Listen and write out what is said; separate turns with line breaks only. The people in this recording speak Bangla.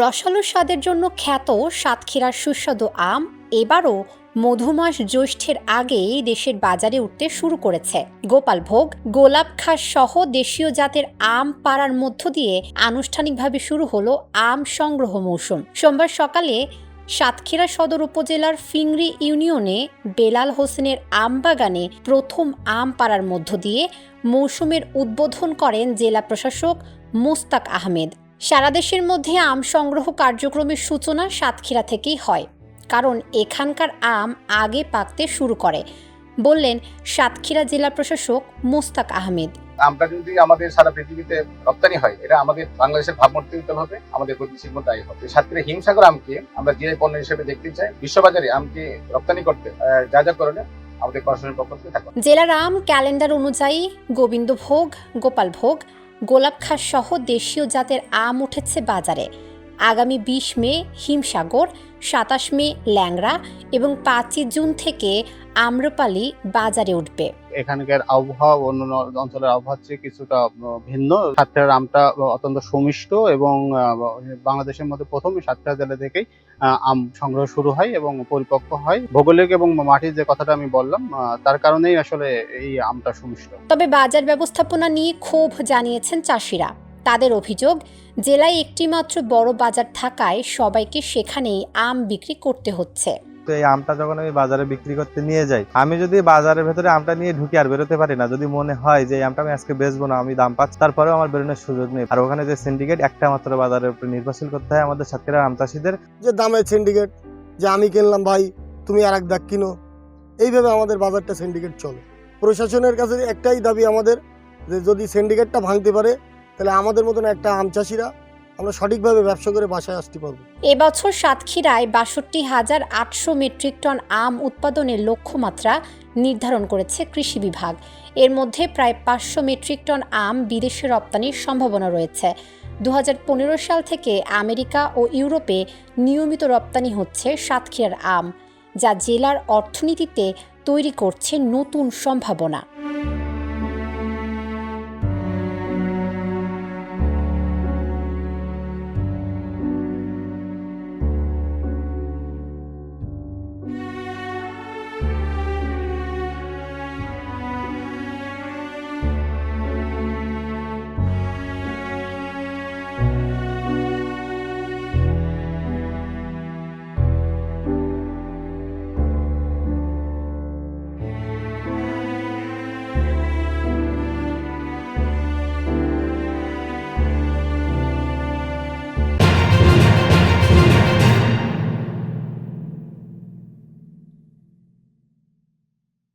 রসালো স্বাদের জন্য খ্যাত সাতক্ষীরার সুস্বাদু আম এবারও মধুমাস জ্যৈষ্ঠের আগেই দেশের বাজারে উঠতে শুরু করেছে। গোপালভোগ, গোলাপ খাস সহ দেশীয় জাতের আম পাড়ার মধ্য দিয়ে আনুষ্ঠানিকভাবে শুরু হলো আম সংগ্রহ মৌসুম। সোমবার সকালে সাতক্ষীরা সদর উপজেলার ফিংরি ইউনিয়নে বেলাল হোসেনের আম বাগানে প্রথম আম পাড়ার মধ্য দিয়ে মৌসুমের উদ্বোধন করেন জেলা প্রশাসক মুস্তাক আহমেদ। সারা দেশের মধ্যে আম সংগ্রহ কার্যক্রমের সূচনা সাতক্ষীরা থেকেই হয় কারণ এখানকার আম আগে পাকতে শুরু করে বললেন সাতক্ষীরা জেলা প্রশাসক মোস্তাক আহমেদ।
আমটা যদি আমাদের সারা পৃথিবীতে রপ্তানি হয় এটা আমাদের বাংলাদেশের ভাবমূর্তি হবে আমাদের প্রতিশ্রুতির মতো হবে। সাতক্ষীরা হিমসাগর আমকে আমরা জিআই পণ্য হিসেবে দেখতে চাই বিশ্ববাজারে আমকে রপ্তানি করতে যা যা করণে আমাদের প্রশাসনের পক্ষ থেকে
জেলার আম ক্যালেন্ডার অনুযায়ী গোবিন্দভোগ গোপালভোগ গোলাপ খাস সহ দেশীয় জাতের আম উঠেছে বাজারে। আগামী বিশ মে হিমসাগর সাতাশ মে ল্যাংড়া এবং পাঁচই জুন থেকে আম্রপালি বাজারে উঠবে।
এখানকার আবহাওয়া অন্যান্য অঞ্চলের আবহাওয়ার চেয়ে কিছুটা ভিন্ন। সাতক্ষীরার আমটা অত্যন্ত সুমিষ্ট এবং বাংলাদেশের মধ্যে প্রথম সাতক্ষীরা জেলা থেকেই আম সংগ্রহ শুরু হয় এবং পরিপক্ক হয়। ভৌগোলিক এবং মাটির যে কথাটা আমি বললাম তার কারণেই আসলে এই আমটা সুমিষ্ট।
তবে বাজার ব্যবস্থাপনা নিয়ে ক্ষোভ জানিয়েছেন চাষিরা। তাদের অভিযোগ জেলায় একটিমাত্র বড় বাজার থাকায় সবাইকে সেখানেই আম বিক্রি করতে হচ্ছে।
তো এই আমটা যখন আমি বাজারে বিক্রি করতে নিয়ে যাই আমি যদি বাজারের ভেতরে আমটা নিয়ে ঢুকি আর বেরোতে পারি না যদি মনে হয় যে আমটা আমি আজকে বেচবো না আমি দাম পাচ্ছি তারপরেও আমার বেরোনোর সুযোগ নেই। আর ওখানে যে সিন্ডিকেট একটা মাত্র বাজারের উপর নির্ভরশীল করতে হয় আমাদের সাতক্ষীরা আম চাষিদের
যে দামের সিন্ডিকেট যে আমি কিনলাম ভাই তুমি আর এক দাগ কিনো এইভাবে আমাদের বাজারটা সিন্ডিকেট চলে। প্রশাসনের কাছে একটাই দাবি আমাদের যে যদি সিন্ডিকেটটা ভাঙতে পারে তাহলে আমাদের মতন একটা আম চাষিরা আমরা সঠিকভাবে ব্যবসা করে বাসায় আসতে পারব।
এবছর সাতক্ষীরায় বাষট্টি হাজার আটশো মেট্রিক টন আম উৎপাদনের লক্ষ্যমাত্রা নির্ধারণ করেছে কৃষি বিভাগ। এর মধ্যে প্রায় পাঁচশো মেট্রিক টন আম বিদেশে রপ্তানির সম্ভাবনা রয়েছে। দু হাজার পনেরো সাল থেকে আমেরিকা ও ইউরোপে নিয়মিত রপ্তানি হচ্ছে সাতক্ষীরার আম, যা জেলার অর্থনীতিতে তৈরি করছে নতুন সম্ভাবনা।